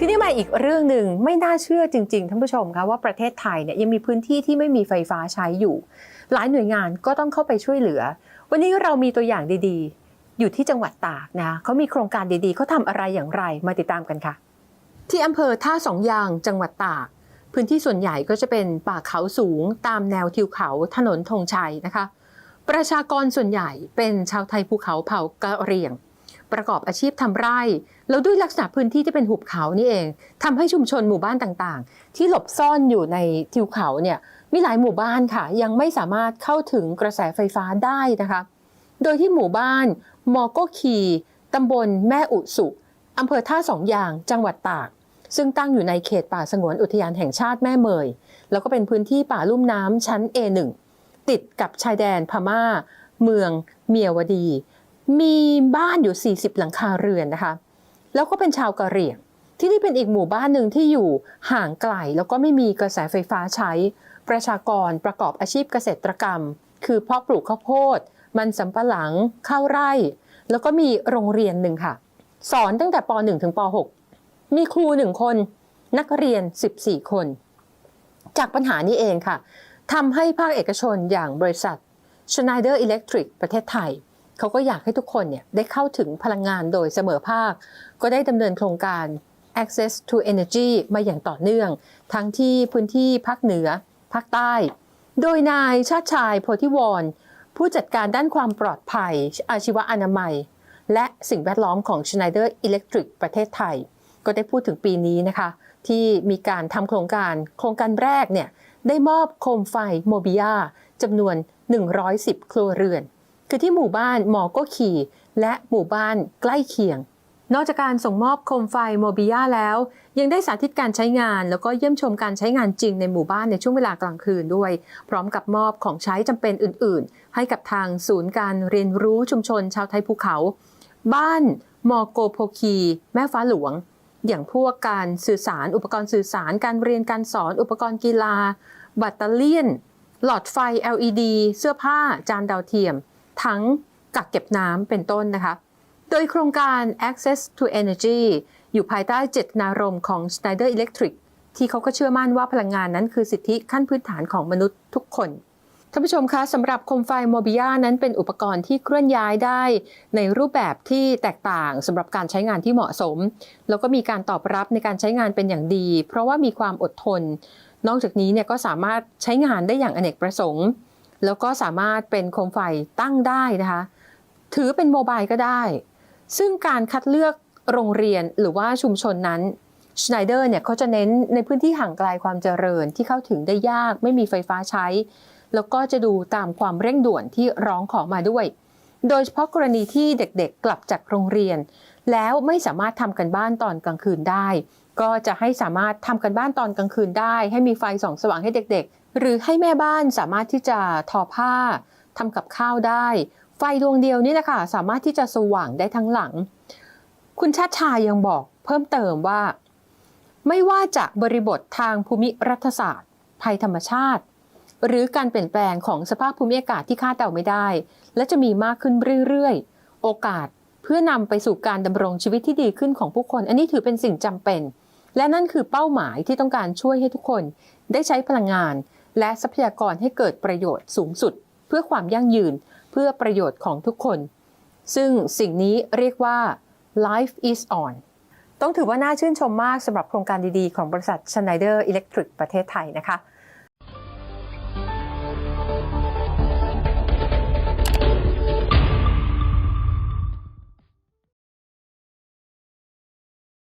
ทีนี้มาอีกเรื่องหนึ่งไม่น่าเชื่อจริงๆท่านผู้ชมคะว่าประเทศไทยเนี่ยยังมีพื้นที่ที่ไม่มีไฟฟ้าใช้อยู่ หลายหน่วยงานก็ต้องเข้าไปช่วยเหลือ วันนี้เรามีตัวอย่างดีๆ อยู่ที่จังหวัดตากนะเขามีโครงการดีๆเขาทำอะไรอย่างไรมาติดตามกันค่ะ ที่อำเภอท่าสองยางจังหวัดตากพื้นที่ส่วนใหญ่ก็จะเป็นป่าเขาสูง ตามแนวทิวเขาถนนธงชัยนะคะ ประชากรส่วนใหญ่เป็นชาวไทยภูเขาเผ่ากะเหรี่ยง ประกอบอาชีพทำไร่ แล้วด้วยลักษณะพื้นที่ที่เป็นหุบเขานี่เองทำให้ชุมชนหมู่บ้านต่างๆ ที่หลบซ่อนอยู่ในทิวเขาเนี่ยมีหลายหมู่บ้านค่ะ ยังไม่สามารถเข้าถึงกระแสไฟฟ้าได้นะคะ โดยที่หมู่บ้านมอโกคีตำบลแม่อุสุอำเภอท่าสองยาง จังหวัดตาก ซึ่งตั้งอยู่ในเขตป่าสงวนอุทยานแห่งชาติแม่เมย แล้วก็เป็นพื้นที่ป่าลุ่มน้ำชั้น A1 ติดกับชายแดนพม่า เมืองเมียวดี มีบ้านอยู่ 40 หลังคาเรือนนะคะ แล้วก็เป็นชาวกะเหรี่ยง ที่นี่เป็นอีกหมู่บ้านหนึ่งที่อยู่ห่างไกล แล้วก็ไม่มีกระแสไฟฟ้าใช้ ประชากรประกอบอาชีพเกษตรกรรม คือเพาะปลูกข้าวโพด มันสำปะหลัง ข้าวไร่ แล้วก็มีโรงเรียนหนึ่งค่ะ สอนตั้งแต่ป .1 ถึงป .6 มีครูหนึ่งคน นักเรียน 14 คน จากปัญหานี้เองค่ะทำให้ภาคเอกชนอย่างบริษัท Schneider Electric ประเทศไทย เขาก็อยากให้ทุกคนเนี่ยได้เข้าถึงพลังงานโดยเสมอภาค ก็ได้ดำเนินโครงการ Access to Energy มาอย่างต่อเนื่อง ทั้งที่พื้นที่ภาคเหนือ ภาคใต้ โดยนายชาติชายโพธิวรณ์ผู้จัดการด้านความปลอดภัย อาชีวะอนามัย และสิ่งแวดล้อมของ Schneider Electric ประเทศไทย ก็ได้พูดถึงปีนี้นะคะ ที่มีการทำโครงการ โครงการแรกเนี่ยได้มอบโคมไฟโมบิยาจำนวน 110 ครัวเรือน คือที่หมู่บ้านหมอโก็ขี่ และหมู่บ้านใกล้เคียง นอกจากการส่งมอบโคมไฟโมบิยาแล้ว ยังได้สาธิตการใช้งาน แล้วก็เยี่ยมชมการใช้งานจริงในหมู่บ้านในช่วงเวลากลางคืนด้วย พร้อมกับมอบของใช้จำเป็นอื่น ๆ ให้กับทางศูนย์การเรียนรู้ชุมชนชาวไทยภูเขา บ้านมอโกโพคี แม่ฟ้าหลวงอย่างพวกการสื่อสารอุปกรณ์สื่อสารการเรียนการสอนอุปกรณ์กีฬาแบตเตอรี่ยน หลอดไฟ LED เสื้อผ้า จานดาวเทียม ทั้งกักเก็บน้ำเป็นต้นนะคะ โดยโครงการ Access to Energy อยู่ภายใต้เจตนารมณ์ของ Schneider Electric ที่เขาก็เชื่อมั่นว่าพลังงานนั้นคือสิทธิขั้นพื้นฐานของมนุษย์ทุกคนท่านผู้ชมคะสำหรับโคมไฟโมบิยานั้นเป็นอุปกรณ์ที่เคลื่อนย้ายได้ ในรูปแบบที่แตกต่างสำหรับการใช้งานที่เหมาะสม แล้วก็มีการตอบรับในการใช้งานเป็นอย่างดี เพราะว่ามีความอดทน นอกจากนี้เนี่ยก็สามารถใช้งานได้อย่างอเนกประสงค์ แล้วก็สามารถเป็นโคมไฟตั้งได้นะคะ ถือเป็นโมบายก็ได้ ซึ่งการคัดเลือกโรงเรียนหรือว่าชุมชนนั้นชไนเดอร์เนี่ยเขาจะเน้นในพื้นที่ห่างไกลความเจริญที่เข้าถึงได้ยากไม่มีไฟฟ้าใช้ แล้วก็จะดูตามความเร่งด่วนที่ร้องขอมาด้วย โดยเฉพาะกรณีที่เด็กๆกลับจากโรงเรียน แล้วไม่สามารถทำกันบ้านตอนกลางคืนได้ ก็จะให้สามารถทำกันบ้านตอนกลางคืนได้ ให้มีไฟส่องสว่างให้เด็กๆ หรือให้แม่บ้านสามารถที่จะทอผ้าทำกับข้าวได้ ไฟดวงเดียวนี่แหละค่ะสามารถที่จะสว่างได้ทั้งหลัง คุณชาติชายยังบอกเพิ่มเติมว่า ไม่ว่าจะบริบททางภูมิรัฐศาสตร์ ภัยธรรมชาติ หรือการเปลี่ยนแปลงของสภาพภูมิอากาศที่คาดเดาไม่ได้ และจะมีมากขึ้นเรื่อยๆ โอกาสเพื่อนำไปสู่การดำรงชีวิตที่ดีขึ้นของผู้คน อันนี้ถือเป็นสิ่งจำเป็น และนั่นคือเป้าหมายที่ต้องการช่วยให้ทุกคน ได้ใช้พลังงาน และทรัพยากรให้เกิดประโยชน์สูงสุด เพื่อความยั่งยืนเพื่อประโยชน์ของทุกคน ซึ่งสิ่งนี้เรียกว่า life is on ต้องถือว่าน่าชื่นชมมากสำหรับโครงการดีๆ ของบริษัท Schneider Electric ประเทศไทยนะคะ